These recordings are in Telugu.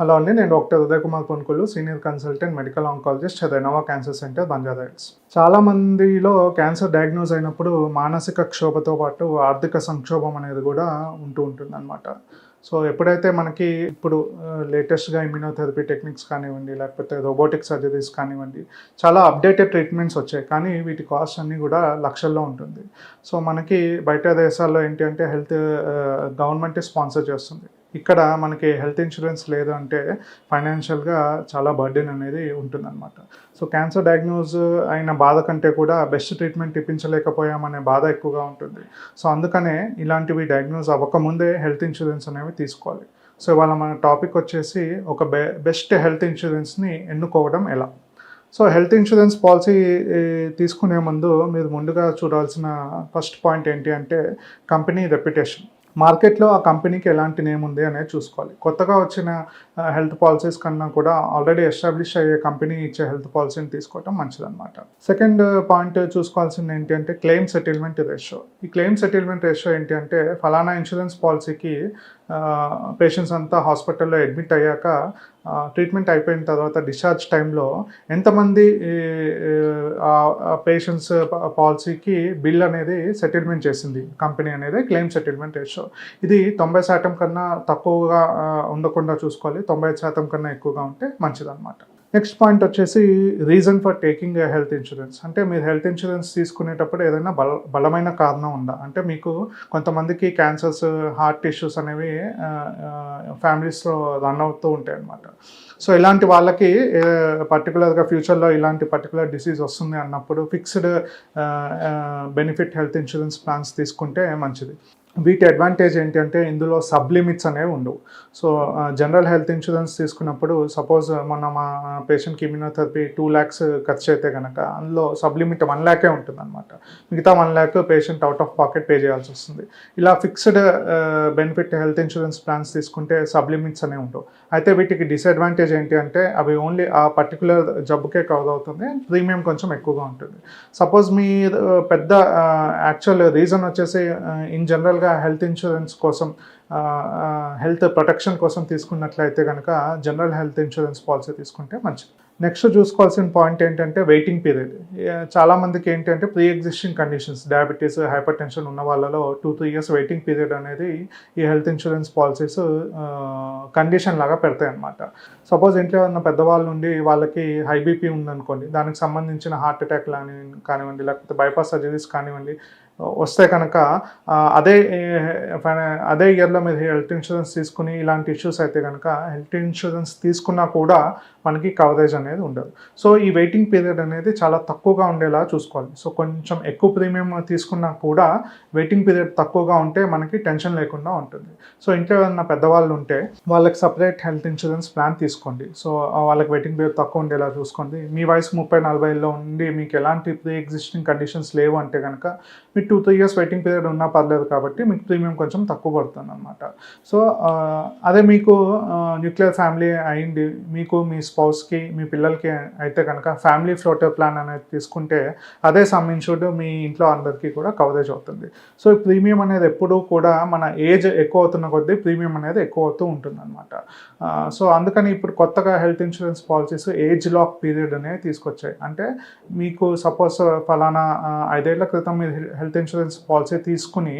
హలో అండి నేను doctor Uday Kumar Ponkulu senior consultant medical oncologist Renova cancer centre Banjara Hills. చాలా మందిలో క్యాన్సర్ డయాగ్నోజ్ అయినప్పుడు మానసిక క్షోభతో పాటు ఆర్థిక సంక్షోభం అనేది కూడా ఉంటూ ఉంటుంది అనమాట సో ఎప్పుడైతే మనకి ఇప్పుడు లేటెస్ట్గా ఇమ్యూనోథెరపీ టెక్నిక్స్ కానివ్వండి లేకపోతే రోబోటిక్ సర్జరీస్ కానివ్వండి చాలా అప్డేటెడ్ ట్రీట్మెంట్స్ వచ్చాయి. కానీ వీటి కాస్ట్ అన్నీ కూడా లక్షల్లో ఉంటుంది. సో మనకి బయట దేశాల్లో ఏంటి అంటే హెల్త్ గవర్నమెంటే స్పాన్సర్ చేస్తుంది. ఇక్కడ మనకి హెల్త్ ఇన్సూరెన్స్ లేదు అంటే ఫైనాన్షియల్గా చాలా బర్డెన్ అనేది ఉంటుందన్నమాట. సో క్యాన్సర్ డయాగ్నోజ్ అయిన బాధ కంటే కూడా బెస్ట్ ట్రీట్మెంట్ ఇప్పించలేకపోయామనే బాధ ఎక్కువగా ఉంటుంది. సో అందుకనే ఇలాంటివి డయాగ్నోజ్ అవ్వకముందే హెల్త్ ఇన్సూరెన్స్ అనేవి తీసుకోవాలి. సో ఇవాళ మన టాపిక్ వచ్చేసి ఒక బె బెస్ట్ హెల్త్ ఇన్సూరెన్స్ని ఎన్నుకోవడం ఎలా? సో హెల్త్ ఇన్సూరెన్స్ పాలసీ తీసుకునే ముందు మీరు ముందుగా చూడాల్సిన ఫస్ట్ పాయింట్ ఏంటి అంటే కంపెనీ రెప్యుటేషన్. మార్కెట్లో ఆ కంపెనీకి ఎలాంటి నేమ్ ఉంది అనేది చూసుకోవాలి. కొత్తగా వచ్చిన హెల్త్ పాలసీస్ కన్నా కూడా ఆల్రెడీ ఎస్టాబ్లిష్ అయ్యే కంపెనీ ఇచ్చే హెల్త్ పాలసీని తీసుకోవటం మంచిదన్నమాట. సెకండ్ పాయింట్ చూసుకోవాల్సింది ఏంటి అంటే క్లెయిమ్ సెటిల్మెంట్ రేషియో. ఈ క్లెయిమ్ సెటిల్మెంట్ రేషియో ఏంటి అంటే ఫలానా ఇన్సూరెన్స్ పాలసీకి పేషెంట్స్ అంతా హాస్పిటల్లో అడ్మిట్ అయ్యాక ట్రీట్మెంట్ అయిపోయిన తర్వాత డిశ్చార్జ్ టైంలో ఎంతమంది పేషెంట్స్ పాలసీకి బిల్ అనేది సెటిల్మెంట్ చేసింది? కంపెనీ అనేది క్లెయిమ్ సెటిల్మెంట్ రేషియో ఇది తొంభై శాతం కన్నా తక్కువగా ఉండకుండా చూసుకోవాలి. తొంభై శాతం కన్నా ఎక్కువగా ఉంటే మంచిదన్నమాట. నెక్స్ట్ పాయింట్ వచ్చేసి reason for taking health insurance. అంటే మీరు హెల్త్ ఇన్సూరెన్స్ తీసుకునేటప్పుడు ఏదైనా బల బలమైన కారణం ఉందా? అంటే మీకు కొంతమందికి క్యాన్సర్స్ హార్ట్ ఇష్యూస్ అనేవి ఫ్యామిలీస్లో రన్ అవుతూ ఉంటాయి అన్నమాట. సో ఇలాంటి వాళ్ళకి పర్టికులర్గా ఫ్యూచర్లో ఇలాంటి పర్టికులర్ డిసీజ్ వస్తుంది అన్నప్పుడు fixed benefit health insurance plans తీసుకుంటే మంచిది. వీటి అడ్వాంటేజ్ ఏంటంటే ఇందులో సబ్ లిమిట్స్ అనేవి ఉండవు. సో జనరల్ హెల్త్ ఇన్సూరెన్స్ తీసుకున్నప్పుడు సపోజ్ మొన్న మా పేషెంట్కి ఇమ్యూనోథెరపీ టూ ల్యాక్స్ ఖర్చు అయితే కనుక అందులో సబ్ లిమిట్ వన్ ల్యాకే ఉంటుంది అనమాట మిగతా one lakh patient out of pocket pay చేయాల్సి వస్తుంది. ఇలా fixed benefit health insurance plans తీసుకుంటే సబ్ లిమిట్స్ అనేవి ఉండవు. అయితే వీటికి డిసడ్వాంటేజ్ ఏంటి అంటే అవి ఓన్లీ ఆ పర్టికులర్ జబ్బుకే కవర్ అవుతుంది ప్రీమియం కొంచెం ఎక్కువగా ఉంటుంది. సపోజ్ మీ పెద్ద యాక్చువల్ రీజన్ వచ్చేసి ఇన్ జనరల్గా హెల్త్ ఇన్సూరెన్స్ కోసం హెల్త్ ప్రొటెక్షన్ కోసం తీసుకున్నట్లయితే కనుక జనరల్ హెల్త్ ఇన్సూరెన్స్ పాలసీ తీసుకుంటే మంచిది. నెక్స్ట్ చూసుకోవాల్సిన పాయింట్ ఏంటంటే వెయిటింగ్ పీరియడ్. చాలామందికి ఏంటంటే pre existing conditions diabetes hypertension ఉన్న వాళ్ళలో two three years waiting period అనేది ఈ హెల్త్ ఇన్సూరెన్స్ పాలసీస్ కండిషన్ లాగా పెడతాయి అనమాట సపోజ్ ఇంట్లో ఉన్న పెద్దవాళ్ళ నుండి వాళ్ళకి హై బీపీ ఉందనుకోండి దానికి సంబంధించిన హార్ట్ అటాక్ కానివ్వండి లేకపోతే బైపాస్ సర్జరీస్ కానివ్వండి వస్తే కనుక అదే అదే ఇయర్లో మీరు హెల్త్ ఇన్సూరెన్స్ తీసుకుని ఇలాంటి ఇష్యూస్ అయితే కనుక హెల్త్ ఇన్సూరెన్స్ తీసుకున్నా కూడా మనకి కవరేజ్ అనేది ఉండదు. సో ఈ వెయిటింగ్ పీరియడ్ అనేది చాలా తక్కువగా ఉండేలా చూసుకోవాలి. సో కొంచెం ఎక్కువ ప్రీమియం తీసుకున్నా కూడా వెయిటింగ్ పీరియడ్ తక్కువగా ఉంటే మనకి టెన్షన్ లేకుండా ఉంటుంది. సో ఇంట్లో ఏమైనా పెద్దవాళ్ళు ఉంటే వాళ్ళకి సపరేట్ హెల్త్ ఇన్సూరెన్స్ ప్లాన్ తీసుకోండి. సో వాళ్ళకి వెయిటింగ్ పీరియడ్ తక్కువ ఉండేలా చూసుకోండి. మీ వయసు ముప్పై నలభైలో ఉండి మీకు ఎలాంటి ప్రీ ఎగ్జిస్టింగ్ కండిషన్స్ లేవు అంటే కనుక మీ two three years waiting period ఉన్నా పర్లేదు కాబట్టి మీకు ప్రీమియం కొంచెం తక్కువ పడుతుంది అనమాట సో అదే మీకు న్యూక్లియర్ ఫ్యామిలీ అయింది. మీకు మీ స్పౌస్కి మీ పిల్లలకి అయితే కనుక ఫ్యామిలీ ఫ్లోటర్ ప్లాన్ అనేది తీసుకుంటే అదే సమ్ ఇన్సూర్డ్ మీ ఇంట్లో అందరికీ కూడా కవరేజ్ అవుతుంది. సో ఈ ప్రీమియం అనేది ఎప్పుడూ కూడా మన ఏజ్ ఎక్కువ అవుతున్న కొద్దీ ప్రీమియం అనేది ఎక్కువ అవుతూ ఉంటుంది అనమాట సో అందుకని ఇప్పుడు కొత్తగా health insurance policies age lock period అనేవి తీసుకొచ్చాయి. అంటే మీకు సపోజ్ ఫలానా ఐదేళ్ళ క్రితం మీరు హెల్త్ ఇన్సూరెన్స్ పాలసీ తీసుకుని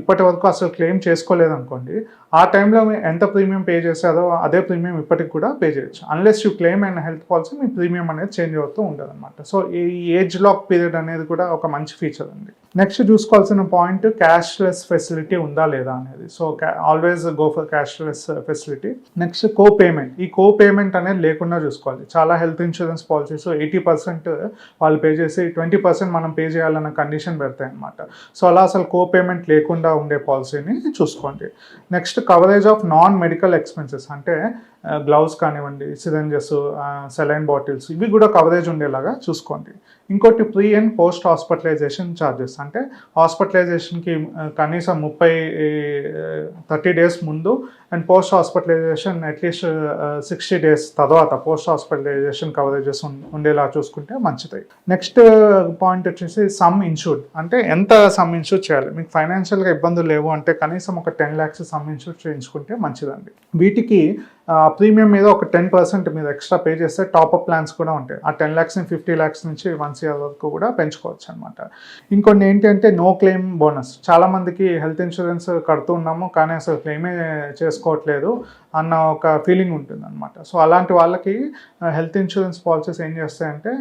ఇప్పటి వరకు అసలు క్లెయిమ్ చేసుకోలేదనుకోండి ఆ టైంలో మీరు ఎంత ప్రీమియం పే చేశారో అదే ప్రీమియం ఇప్పటికి కూడా పే చేయొచ్చు. Unless you claim and health policy me premium అనేది చేంజ్ అవుతూ ఉండదు అనమాట సో ఈ ఏజ్ లాక్ పీరియడ్ అనేది కూడా ఒక మంచి ఫీచర్ అండి. నెక్స్ట్ చూసుకోవాల్సిన పాయింట్ క్యాష్లెస్ ఫెసిలిటీ ఉందా లేదా అనేది. So always go for cashless facility next co payment ఈ కో పేమెంట్ అనేది లేకుండా చూసుకోవాలి. చాలా health insurance policies eighty percent వాళ్ళు పే చేసి ట్వంటీ పర్సెంట్ మనం పే చేయాలన్న కండిషన్ పెడతాయి అనమాట సో అలా అసలు కో పేమెంట్ లేకుండా ఉండే పాలసీని చూసుకోండి. Next coverage of non medical expenses అంటే గ్లౌస్ కానివ్వండి సిరెంజెస్ సెలైన్ బాటిల్స్ ఇవి కూడా కవరేజ్ ఉండేలాగా చూసుకోండి. ఇంకోటి pre and post hospitalisation charges అంటే హాస్పిటలైజేషన్కి కనీసం ముప్పై థర్టీ డేస్ ముందు and post hospitalisation at least sixty days తర్వాత పోస్ట్ హాస్పిటలైజేషన్ కవరేజెస్ ఉండేలా చూసుకుంటే మంచిది. నెక్స్ట్ పాయింట్ వచ్చేసి సమ్ ఇన్సూర్డ్ అంటే ఎంత సమ్ ఇన్సూర్ చేయాలి? మీకు ఫైనాన్షియల్గా ఇబ్బందులు లేవు అంటే కనీసం ఒక టెన్ ల్యాక్స్ సమ్ ఇన్సూర్ చేయించుకుంటే మంచిదండి. వీటికి ప్రీమియం మీద ఒక టెన్ పర్సెంట్ మీరు ఎక్స్ట్రా పే చేస్తే టాప్అప్ ప్లాన్స్ కూడా ఉంటాయి. ఆ టెన్ ల్యాక్స్ని ఫిఫ్టీ ల్యాక్స్ నుంచి వన్ సిఆర్ వరకు కూడా పెంచుకోవచ్చు అనమాట ఇంకొన్ని ఏంటి అంటే నో క్లెయిమ్ బోనస్. చాలామందికి హెల్త్ ఇన్సూరెన్స్ కడుతూ ఉన్నాము కానీ అసలు క్లెయిమే చేసుకోవట్లేదు. అన్న ఒక ఫీలింగ్ ఉంటుంది అనమాట సో అలాంటి వాళ్ళకి హెల్త్ ఇన్సూరెన్స్ పాలసీస్ ఏం చేస్తాయంటే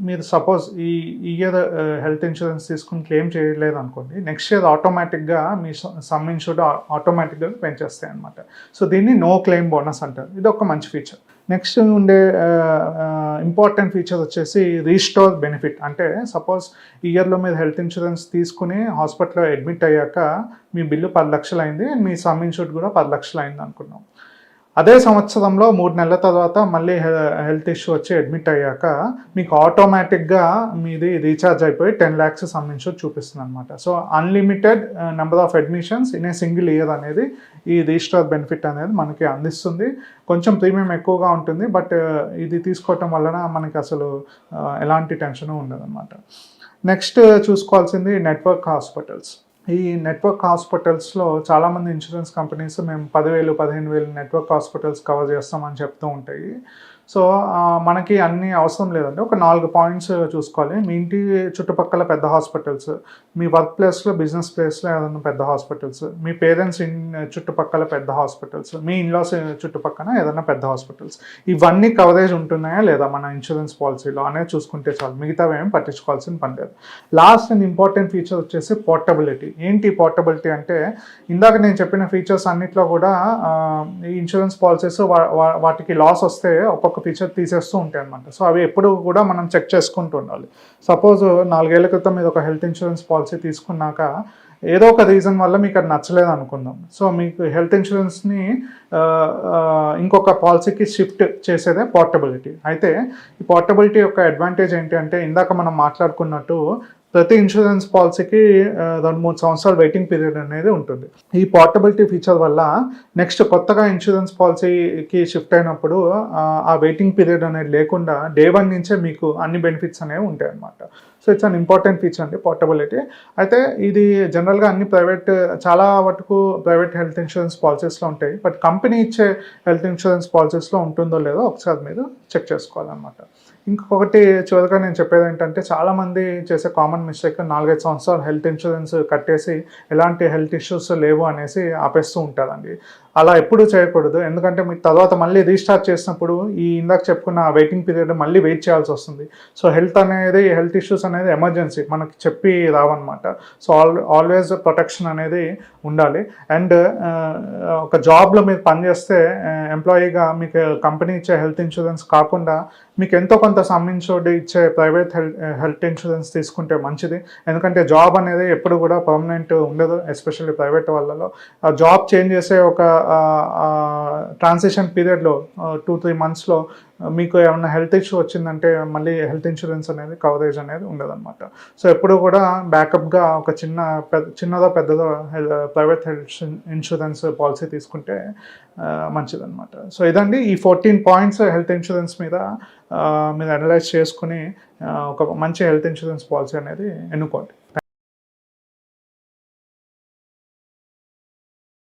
మీరు సపోజ్ ఈ ఇయర్ హెల్త్ ఇన్సూరెన్స్ తీసుకుని క్లెయిమ్ చేయలేదు అనుకోండి నెక్స్ట్ ఇయర్ ఆటోమేటిక్గా మీ సమ్ ఇన్సూర్డ్ ఆటోమేటిక్గా పెంచేస్తాయి అనమాట సో దీన్ని నో క్లెయిమ్ బోనస్ అంటారు. ఇది ఒక మంచి ఫీచర్ నెక్స్ట్ ఉండే ఇంపార్టెంట్ ఫీచర్ వచ్చేసి రీస్టోర్ బెనిఫిట్ అంటే సపోజ్ ఇయర్లో మీరు హెల్త్ ఇన్సూరెన్స్ తీసుకుని హాస్పిటల్లో అడ్మిట్ అయ్యాక మీ బిల్లు పది లక్షలు అయింది మీ సమ్ ఇన్సూర్డ్ కూడా పది లక్షలు అయింది అనుకున్నాం. అదే సంవత్సరంలో మూడు నెలల తర్వాత మళ్ళీ హెల్త్ ఇష్యూ వచ్చి అడ్మిట్ అయ్యాక మీకు ఆటోమేటిక్గా మీది రీఛార్జ్ అయిపోయి టెన్ ల్యాక్స్ సంబంధించి చూపిస్తుంది అనమాట so unlimited number of admissions in a single year అనేది ఈ రిజిస్టర్ బెనిఫిట్ అనేది మనకి అందిస్తుంది. కొంచెం ప్రీమియం ఎక్కువగా ఉంటుంది బట్ uh, ఇది తీసుకోవటం వలన మనకి అసలు uh, ఎలాంటి టెన్షన్ ఉండదు అనమాట నెక్స్ట్ చూసుకోవాల్సింది నెట్వర్క్ హాస్పిటల్స్. ఈ నెట్వర్క్ హాస్పిటల్స్లో చాలామంది ఇన్సూరెన్స్ కంపెనీస్ మేము పదివేలు పదిహేను వేలు నెట్వర్క్ హాస్పిటల్స్ కవర్ చేస్తామని చెప్తూ ఉంటాయి. సో మనకి అన్ని అవసరం లేదండి. ఒక నాలుగు పాయింట్స్ చూసుకోవాలి. మీ ఇంటి చుట్టుపక్కల పెద్ద హాస్పిటల్స్ మీ వర్క్ ప్లేస్లో బిజినెస్ ప్లేస్లో ఏదైనా పెద్ద హాస్పిటల్స్ మీ పేరెంట్స్ ఇన్ చుట్టుపక్కల పెద్ద హాస్పిటల్స్ మీ ఇన్లాస్ చుట్టుపక్కల ఏదైనా పెద్ద హాస్పిటల్స్. ఇవన్నీ కవరేజ్ ఉంటున్నాయా లేదా మన ఇన్సూరెన్స్ పాలసీలో అనేది చూసుకుంటే చాలు. మిగతావి ఏమి పట్టించుకోవాల్సిన పని లేదు. లాస్ట్ అండ్ ఇంపార్టెంట్ ఫీచర్ వచ్చేసి పోర్టబిలిటీ. ఏంటి పోర్టబిలిటీ అంటే ఇందాక నేను చెప్పిన ఫీచర్స్ అన్నిట్లో కూడా ఈ ఇన్సూరెన్స్ పాలసీస్ వాటికి లాస్ వస్తే ఒక్కొక్క ఒక ఫీచర్ తీసేస్తూ ఉంటాయి అనమాట సో అవి ఎప్పుడు కూడా మనం చెక్ చేసుకుంటూ ఉండాలి. సపోజ్ నాలుగేళ్ళ క్రితం మీరు ఒక హెల్త్ ఇన్సూరెన్స్ పాలసీ తీసుకున్నాక ఏదో ఒక రీజన్ వల్ల మీకు అది నచ్చలేదు అనుకుందాం. సో మీకు హెల్త్ ఇన్సూరెన్స్ని ఇంకొక పాలసీకి షిఫ్ట్ చేసేదే పోర్టబిలిటీ అయితే ఈ పోర్టబిలిటీ యొక్క అడ్వాంటేజ్ ఏంటి అంటే ఇందాక మనం మాట్లాడుకున్నట్టు ప్రతి ఇన్సూరెన్స్ పాలసీకి రెండు మూడు సంవత్సరాలు వెయిటింగ్ పీరియడ్ అనేది ఉంటుంది. ఈ పోర్టబిలిటీ ఫీచర్ వల్ల నెక్స్ట్ కొత్తగా ఇన్సూరెన్స్ పాలసీకి షిఫ్ట్ అయినప్పుడు ఆ, ఆ వెయిటింగ్ పీరియడ్ అనేది లేకుండా డే వన్ నుంచే మీకు అన్ని బెనిఫిట్స్ అనేవి ఉంటాయి అన్నమాట. So it's an important feature అండి పోర్టబిలిటీ. అయితే ఇది జనరల్గా అన్ని ప్రైవేట్ చాలా వరకు ప్రైవేట్ హెల్త్ ఇన్సూరెన్స్ పాలసీస్లో ఉంటాయి. బట్ కంపెనీ ఇచ్చే హెల్త్ ఇన్సూరెన్స్ పాలసీస్లో ఉంటుందో లేదో ఒకసారి మీరు చెక్ చేసుకోవాలన్నమాట. ఇంకొకటి చివరిగా నేను చెప్పేది ఏంటంటే చాలామంది చేసే కామన్ మిస్టేక్ నాలుగైదు సంవత్సరాలు హెల్త్ ఇన్సూరెన్స్ కట్టేసి ఎలాంటి హెల్త్ ఇష్యూస్ లేవు అనేసి ఆపేస్తూ ఉంటారండి. అలా ఎప్పుడూ చేయకూడదు. ఎందుకంటే మీకు తర్వాత మళ్ళీ రీస్టార్ట్ చేసినప్పుడు ఈ ఇందాక చెప్పుకున్న వెయిటింగ్ పీరియడ్ మళ్ళీ వెయిట్ చేయాల్సి వస్తుంది. సో హెల్త్ అనేది హెల్త్ ఇష్యూస్ అనేది ఎమర్జెన్సీ మనకి చెప్పి రావన్నమాట. సో ఆల్ ఆల్వేస్ ప్రొటెక్షన్ అనేది ఉండాలి. అండ్ ఒక జాబ్లో మీరు పనిచేస్తే ఎంప్లాయీగా మీకు కంపెనీ ఇచ్చే హెల్త్ ఇన్సూరెన్స్ కాకుండా మీకు ఎంతో కొంత సమ్ ఇన్సూర్డ్ ఇచ్చే ప్రైవేట్ హెల్త్ హెల్త్ ఇన్సూరెన్స్ తీసుకుంటే మంచిది. ఎందుకంటే జాబ్ అనేది ఎప్పుడు కూడా పర్మనెంట్ ఉండదు ఎస్పెషల్లీ ప్రైవేట్ వాళ్ళలో. ఆ జాబ్ చేంజ్ చేసే ఒక ట్రాన్సిషన్ పీరియడ్లో టూ త్రీ మంత్స్లో మీకు ఏమైనా హెల్త్ ఇష్యూ వచ్చిందంటే మళ్ళీ హెల్త్ ఇన్సూరెన్స్ అనేది కవరేజ్ అనేది ఉండదన్నమాట. సో ఎప్పుడు కూడా బ్యాకప్గా ఒక చిన్న పెద్ద చిన్నదో పెద్దదో ప్రైవేట్ హెల్త్ ఇన్సూరెన్స్ పాలసీ తీసుకుంటే మంచిదన్నమాట. సో ఇదండి ఈ ఫోర్టీన్ పాయింట్స్ హెల్త్ ఇన్సూరెన్స్ మీద మీరు అనలైజ్ చేసుకుని ఒక మంచి హెల్త్ ఇన్సూరెన్స్ పాలసీ అనేది ఎన్నుకోండి.